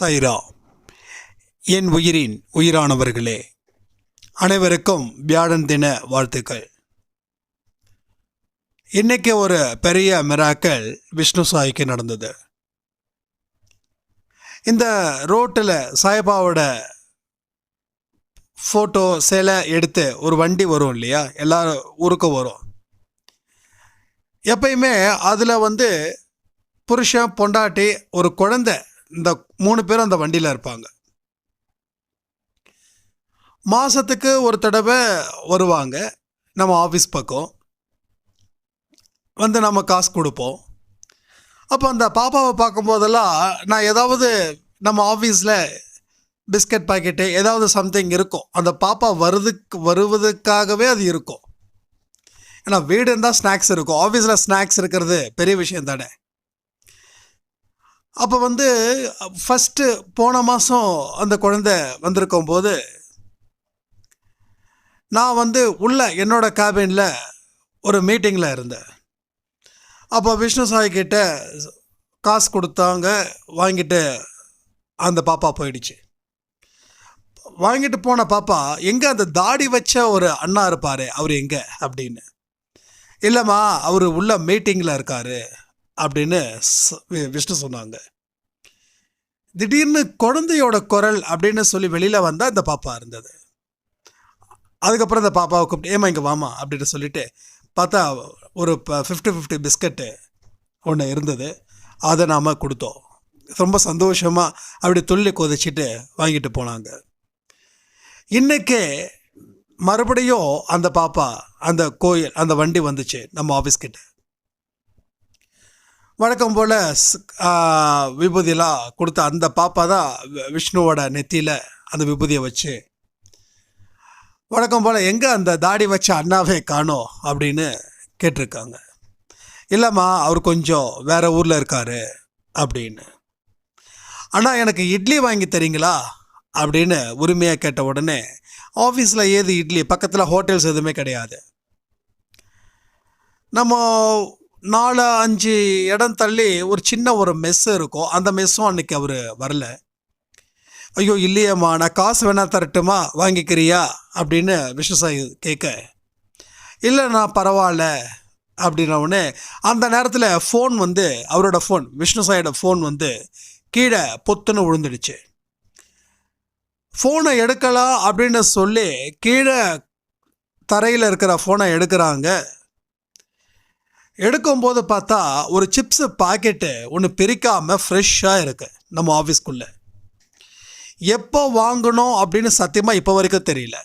சைரா. என் உயிரின் உயிரானவர்களே அனைவருக்கும் வியாழன் தின வாழ்த்துக்கள். இன்னைக்கு ஒரு பெரிய மிராக்கள் விஷ்ணு சாய்க்கு நடந்தது. இந்த ரோட்டில் சாய்பாவோட ஃபோட்டோ சிலை எடுத்து ஒரு வண்டி வரும் இல்லையா? எல்லாரும் ஊருக்கும் வரும். எப்பயுமே அதில் வந்து புருஷன் பொண்டாட்டி ஒரு குழந்தை இந்த மூணு பேரும் அந்த வண்டியில் இருப்பாங்க. மாதத்துக்கு ஒரு தடவை வருவாங்க. நம்ம ஆஃபீஸ் பக்கம். வந்து நம்ம காசு கொடுப்போம். அப்போ அந்த பாப்பாவை பார்க்கும்போதெல்லாம் நான் ஏதாவது நம்ம ஆஃபீஸில் பிஸ்கட் பாக்கெட்டு ஏதாவது சம்திங் இருக்கும். அந்த பாப்பா வருதுக்கு வருவதுக்காகவே அது இருக்கும். ஏன்னா வீடு இருந்தால் ஸ்நாக்ஸ் இருக்கும். ஆஃபீஸில் ஸ்நாக்ஸ் இருக்கிறது பெரிய விஷயம் தானே. அப்போ வந்து ஃபஸ்ட்டு போன மாதம் அந்த குழந்தை வந்திருக்கும் போது நான் வந்து உள்ள என்னோட கேபினில் ஒரு மீட்டிங்கில் இருந்தேன். அப்போ விஷ்ணு சாய் கிட்ட காசு கொடுத்தாங்க வாங்கிட்டு அந்த பாப்பா போயிடுச்சு. வாங்கிட்டு போன பாப்பா எங்கே அந்த தாடி வச்ச ஒரு அண்ணா இருப்பார் அவர் எங்கே? அப்படின்னு. இல்லைம்மா அவர் உள்ள மீட்டிங்கில் இருக்காரு. அப்படின்னு வி- விஷ்ணு சொன்னாங்க. திடீர்னு குழந்தையோட குரல் அப்படின்னு சொல்லி வெளியில் வந்தால் இந்த பாப்பா இருந்தது. அதுக்கப்புறம் இந்த பாப்பாவை கூப்பிட்டு ஏமா இங்கே வாமா அப்படின்னு சொல்லிட்டு பார்த்தா ஒரு ஃபிஃப்டி ஃபிஃப்டி பிஸ்கட்டு ஒன்று இருந்தது. அதை நாம் கொடுத்தோம். ரொம்ப சந்தோஷமாக அப்படி துள்ளி கொதிச்சுட்டு வாங்கிட்டு போனாங்க. இன்றைக்கே மறுபடியும் அந்த பாப்பா அந்த கோயில் அந்த வண்டி வந்துச்சு நம்ம ஆஃபீஸ்கிட்ட வழக்கம் போல் விபூதியெலாம் கொடுத்த அந்த பாப்பா தான் விஷ்ணுவோட நெத்தியில் அந்த விபூதியை வச்சு வழக்கம் போல் எங்கே அந்த தாடி வச்ச அண்ணாவே காணோம் அப்படின்னு கேட்டிருக்காங்க. இல்லைம்மா அவர் கொஞ்சம் வேறு ஊரில் இருக்கார் அப்படின்னு. அண்ணா எனக்கு இட்லி வாங்கி தரீங்களா? அப்படின்னு உரிமையாக கேட்ட உடனே ஆஃபீஸில் ஏது இட்லி பக்கத்தில் ஹோட்டல்ஸ் எதுவுமே கிடையாது. நம்ம நாலு அஞ்சு இடம் தள்ளி ஒரு சின்ன ஒரு மெஸ் இருக்கும். அந்த மெஸ்ஸும் அன்னைக்கு அவர் வரல. ஐயோ இல்லையேம்மா நான் காசு வேணால் தரட்டுமா? வாங்கிக்கிறியா? அப்படின்னு விஷ்ணுசாய் கேட்க இல்லை நான் பரவாயில்ல. அப்படின்னவுடனே அந்த நேரத்தில் ஃபோன் வந்து அவரோட ஃபோன் விஷ்ணு சாயோட ஃபோன் வந்து கீழே பொத்துன்னு விழுந்துடுச்சு. ஃபோனை எடுக்கலாம் அப்படின்னு சொல்லி கீழே தரையில் இருக்கிற ஃபோனை எடுக்கிறாங்க. எடுக்கும்போது பார்த்தா ஒரு சிப்ஸு பாக்கெட்டு ஒன்று பிரிக்காமல் ஃப்ரெஷ்ஷாக இருக்கு நம்ம ஆஃபீஸ்க்குள்ளே எப்போ வாங்கணும் அப்படின்னு சத்தியமாக இப்போ வரைக்கும் தெரியல.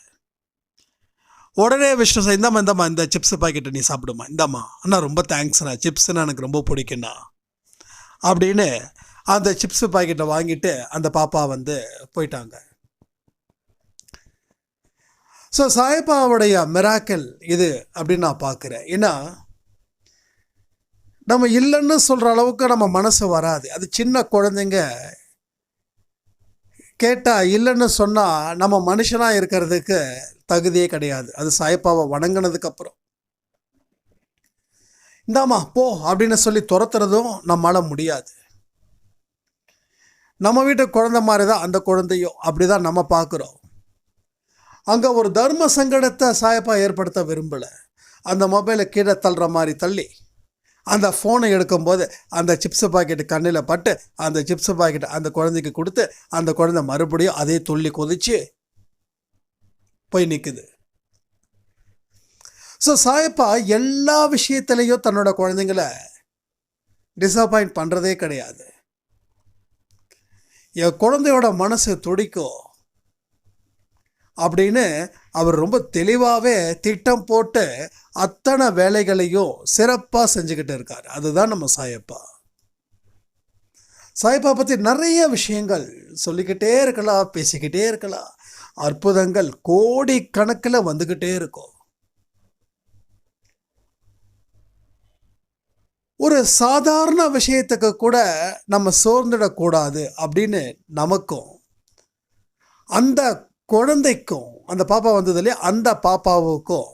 உடனே விஷ்ணு சார் இந்தாம்மா இந்தாம்மா இந்த சிப்ஸ் பாக்கெட்டை நீ சாப்பிடுமா. இந்தாம்மா அண்ணா ரொம்ப தேங்க்ஸ்ண்ணா சிப்ஸ்னா எனக்கு ரொம்ப பிடிக்குண்ணா அப்படின்னு அந்த சிப்ஸ் பாக்கெட்டை வாங்கிட்டு அந்த பாப்பா வந்து போயிட்டாங்க. ஸோ சாய்பாவுடைய மிராக்கல் இது அப்படின்னு நான் பார்க்குறேன். ஏன்னா நம்ம இல்லைன்னு சொல்கிற அளவுக்கு நம்ம மனசு வராது. அது சின்ன குழந்தைங்க கேட்டால் இல்லைன்னு சொன்னால் நம்ம மனுஷனாக இருக்கிறதுக்கு தகுதியே கிடையாது. அது சாய்ப்பாவை வணங்கினதுக்கப்புறம் இந்தாமா இந்தாம்மா போ அப்படின்னு சொல்லி துரத்துறதும் நம்மளால் முடியாது. நம்ம வீட்டு குழந்தை மாதிரி தான் அந்த குழந்தையும் அப்படி தான் நம்ம பார்க்குறோம் அங்கே ஒரு தர்ம சங்கடத்தை சாயப்பா ஏற்படுத்த விரும்பலை. அந்த மொபைலை கீழே தள்ளுற மாதிரி தள்ளி. அந்த ஃபோனை எடுக்கும்போது அந்த சிப்ஸு பாக்கெட்டு கண்ணில் பட்டு அந்த சிப்ஸு பாக்கெட் அந்த குழந்தைக்கு கொடுத்து அந்த குழந்தை மறுபடியும் அதே துள்ளி கொதிச்சு போய் நிற்குது ஸோ சாயப்பா எல்லா விஷயத்துலேயும் தன்னோட குழந்தைங்கள டிசப்பாயிண்ட் பண்ணுறதே கிடையாது. என் குழந்தையோட மனசு துடிக்கும் அப்படின்னு அவர் ரொம்ப தெளிவாகவே திட்டம் போட்டு அத்தனை வேலைகளையும் சிறப்பாக செஞ்சுக்கிட்டு இருக்கார். அதுதான் நம்ம சாயப்பா. சாய்பா பற்றி நிறைய விஷயங்கள் சொல்லிக்கிட்டே இருக்கலாம் பேசிக்கிட்டே இருக்கலாம். அற்புதங்கள் கோடி கணக்கில் வந்துக்கிட்டே இருக்கும். ஒரு சாதாரண விஷயத்துக்கு கூட நம்ம சோர்ந்துடக்கூடாது அப்படின்னு நமக்கும் அந்த குழந்தைக்கும் அந்த பாப்பா வந்தது இல்லையா அந்த பாப்பாவுக்கும்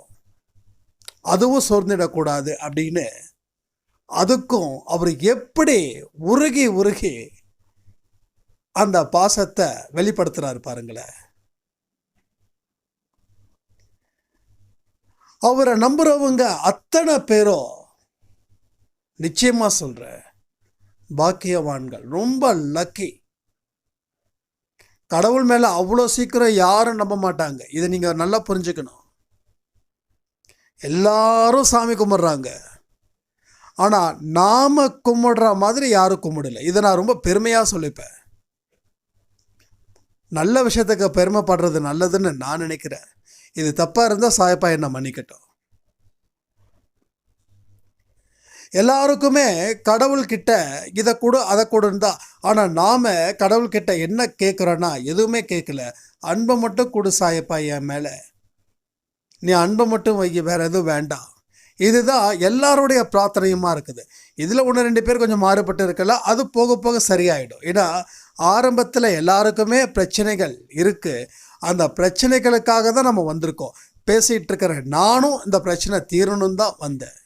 அதுவும் சோர்ந்திடக்கூடாது அப்படின்னு அதுக்கும் அவர் எப்படி உருகி உருகி அந்த பாசத்தை வெளிப்படுத்துகிறாரு பாருங்களேன். அவரை நம்புறவங்க அத்தனை பேரும் நிச்சயமா சொல்கிற பாக்கியவான்கள் ரொம்ப லக்கி கடவுள் மேலே அவ்வளோ சீக்கிரம் யாரும் நம்ப மாட்டாங்க. இதை நீங்கள் நல்லா புரிஞ்சுக்கணும். எல்லாரும் சாமி கும்பிட்றாங்க. ஆனால் நாம் கும்பிடுற மாதிரி யாரும் கும்பிடல. இதை நான் ரொம்ப பெருமையாக சொல்லிப்பேன். நல்ல விஷயத்துக்கு பெருமைப்படுறது நல்லதுன்னு நான் நினைக்கிறேன். இது தப்பாக இருந்தால் சாயப்பா என்ன மன்னிக்கட்டும். எல்லாருக்குமே கடவுள்கிட்ட இதை கொடு அதை கூட தான். ஆனால் நாம் கடவுள்கிட்ட என்ன கேட்குறோன்னா எதுவுமே கேட்கல அன்பை மட்டும் கொடு சாயப்பா என் மேலே. நீ அன்பை மட்டும் வை வேறு எதுவும் வேண்டாம். இதுதான் எல்லாருடைய பிரார்த்தனையுமா இருக்குது. இதில் ஒன்று ரெண்டு பேர் கொஞ்சம் மாறுபட்டு இருக்கலாம் அது போக போக சரியாயிடும். ஏன்னா ஆரம்பத்தில் எல்லாருக்குமே பிரச்சனைகள் இருக்குது அந்த பிரச்சனைகளுக்காக தான் நம்ம வந்திருக்கோம். பேசிகிட்டு இருக்கிற நானும் இந்த பிரச்சனை தீரணும் தான் வந்தேன்.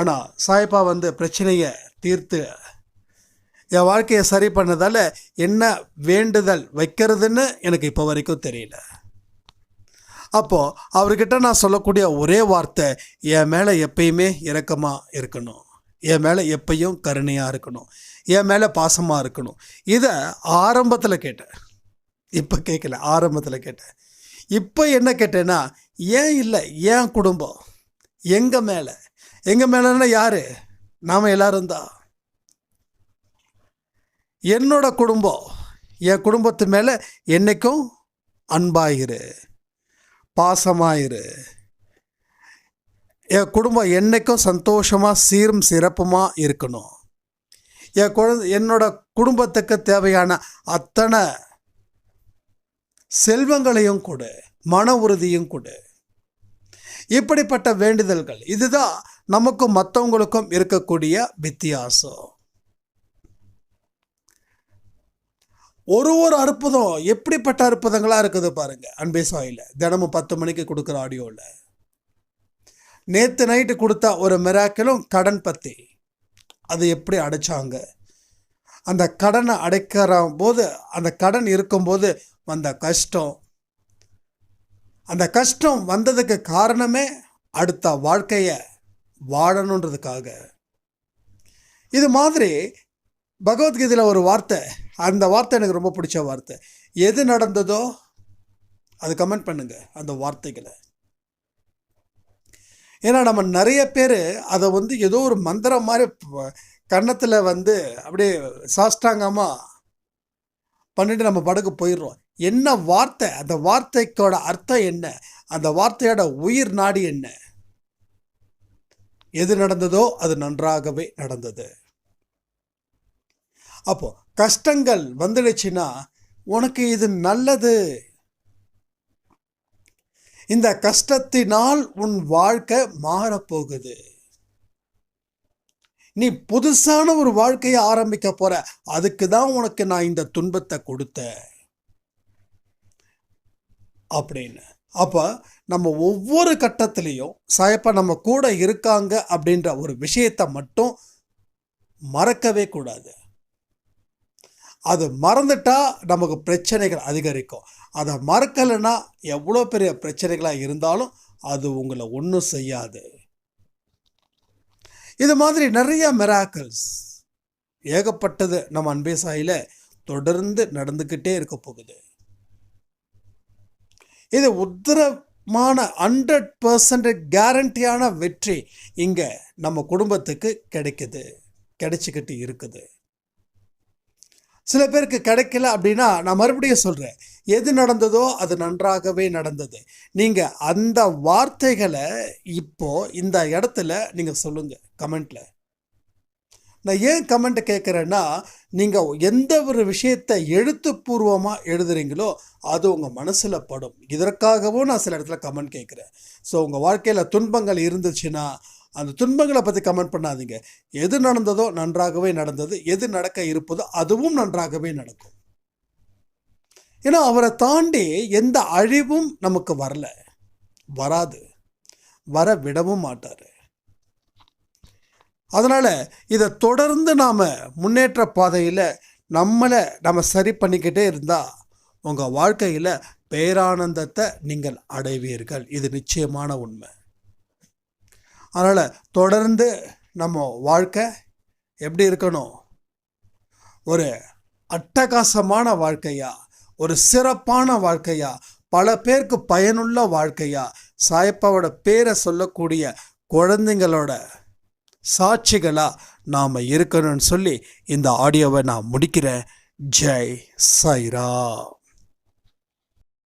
ஆனால் சாய்பா வந்து பிரச்சனையை தீர்த்து என் வாழ்க்கையை சரி பண்ணதால் என்ன வேண்டுதல் வைக்கிறதுன்னு எனக்கு இப்போ வரைக்கும் தெரியல. அப்போது அவர்கிட்ட நான் சொல்லக்கூடிய ஒரே வார்த்தை என் மேலே எப்பயுமே இரக்கமாக இருக்கணும். என் மேலே எப்பயும் கருணையாக இருக்கணும். என் மேலே பாசமாக இருக்கணும். இதை ஆரம்பத்தில் கேட்டேன். இப்போ கேட்கல ஆரம்பத்தில் கேட்டேன். இப்போ என்ன கேட்டேன்னா ஏன் இல்லை? ஏன் குடும்பம்? எங்கள் மேலே? எங்கள் மேலேன்னா யார்? நாம் எல்லாரும் தான். என்னோட குடும்பம் என் குடும்பத்து மேலே என்னைக்கும் அன்பாயிரு. பாசமாயிரு. என் குடும்பம் என்னைக்கும் சந்தோஷமாக சீரும் சிறப்புமாக இருக்கணும். என் குழந்தை என்னோட குடும்பத்துக்கு தேவையான அத்தனை செல்வங்களையும் கொடு மன உறுதியும் கொடு. இப்படிப்பட்ட வேண்டுதல்கள் இதுதான் நமக்கும் மற்றவங்களுக்கும் இருக்கக்கூடிய வித்தியாசம். ஒரு ஒரு அற்புதம் எப்படிப்பட்ட அற்புதங்களாக இருக்குது பாருங்கள் அன்பே சாயில் தினமும் பத்து மணிக்கு கொடுக்குற ஆடியோவில் நேற்று நைட்டு கொடுத்த ஒரு மிராக்கிலும் கடன் பற்றி அது எப்படி அடைச்சாங்க? அந்த கடனை அடைக்கிற போது அந்த கடன் இருக்கும்போது வந்த கஷ்டம். அந்த கஷ்டம் வந்ததுக்கு காரணமே அடுத்த வாழ்க்கையை வாழணுன்றதுக்காக. இது மாதிரி பகவத்கீதையில் ஒரு வார்த்தை அந்த வார்த்தை எனக்கு ரொம்ப பிடிச்ச வார்த்தை. எது நடந்ததோ அது கமெண்ட் பண்ணுங்க அந்த வார்த்தைகளை. ஏன்னா நம்ம நிறைய பேர் அதை வந்து ஏதோ ஒரு மந்திரம் மாதிரி கன்னத்தில் வந்து அப்படியே சாஷ்டாங்கமாக பண்ணிட்டு நம்ம படகு போயிடுறோம். என்ன வார்த்தை? அந்த வார்த்தைக்கோட அர்த்தம் என்ன? அந்த வார்த்தையோட உயிர் நாடி என்ன? எது நடந்ததோ அது நன்றாகவே நடந்தது. அப்போது கஷ்டங்கள் வந்துடுச்சுன்னா உனக்கு இது நல்லது. இந்த கஷ்டத்தினால் உன் வாழ்க்கை மாறப்போகுது. நீ புதுசான ஒரு வாழ்க்கையை ஆரம்பிக்க போற. அதுக்கு தான் உனக்கு நான் இந்த துன்பத்தை கொடுத்தேன். அப்படின்னு. அப்போ நம்ம ஒவ்வொரு கட்டத்திலையும் சாயப்பா நம்ம கூட இருக்காங்க அப்படின்ற ஒரு விஷயத்தை மட்டும் மறக்கவே கூடாது. அது மறந்துட்டால் நமக்கு பிரச்சனைகள் அதிகரிக்கும். அதை மறக்கலைன்னா எவ்வளோ பெரிய பிரச்சனைகளாக இருந்தாலும் அது உங்களை ஒன்றும் செய்யாது. இது மாதிரி நிறைய மெராக்கல்ஸ் ஏகப்பட்டது நம்ம அன்பே சாயில் தொடர்ந்து நடந்துக்கிட்டே இருக்க போகுது. இது உத்தரமான ஹண்ட்ரட் பர்சன்ட் கேரண்டியான வெற்றி இங்கே நம்ம குடும்பத்துக்கு கிடைக்குது கிடைச்சிக்கிட்டு இருக்குது. சில பேருக்கு கிடைக்கல அப்படின்னா நான் மறுபடியும் சொல்கிறேன் எது நடந்ததோ அது நன்றாகவே நடந்தது. நீங்கள் அந்த வார்த்தைகளை இப்போ இந்த இடத்துல நீங்கள் சொல்லுங்கள் கமெண்ட்டில் நான் ஏன் கமெண்ட்டை கேட்குறேன்னா நீங்கள் எந்த ஒரு விஷயத்தை எழுத்துப்பூர்வமாக எழுதுறீங்களோ அது உங்கள் மனசில் படும். இதற்காகவும் நான் சில இடத்துல கமெண்ட் கேட்குறேன் ஸோ உங்கள் வாழ்க்கையில் துன்பங்கள் இருந்துச்சுன்னா அந்த துன்பங்களை பற்றி கமெண்ட் பண்ணாதீங்க. எது நடந்ததோ நன்றாகவே நடந்தது. எது நடக்க இருப்பதோ அதுவும் நன்றாகவே நடக்கும். ஏன்னா அவரை தாண்டி எந்த அழிவும் நமக்கு வரல. வராது. வர விடவும் மாட்டார். அதனால் இதை தொடர்ந்து நாம் முன்னேற்ற பாதையில் நம்மளை நம்ம சரி பண்ணிக்கிட்டே இருந்தால் உங்கள் வாழ்க்கையில் பேரானந்தத்தை நீங்கள் அடைவீர்கள். இது நிச்சயமான உண்மை. அதனால் தொடர்ந்து நம்ம வாழ்க்கை எப்படி இருக்கணும்? ஒரு அட்டகாசமான வாழ்க்கையா? ஒரு சிறப்பான வாழ்க்கையா? பல பேருக்கு பயனுள்ள வாழ்க்கையா? சாயப்பாவோட பேரை சொல்லக்கூடிய குழந்தைங்களோட சாட்சிகளாக நாம் இருக்கணும்னு சொல்லி இந்த ஆடியோவை நான் முடிக்கிறேன். ஜெய் சைரா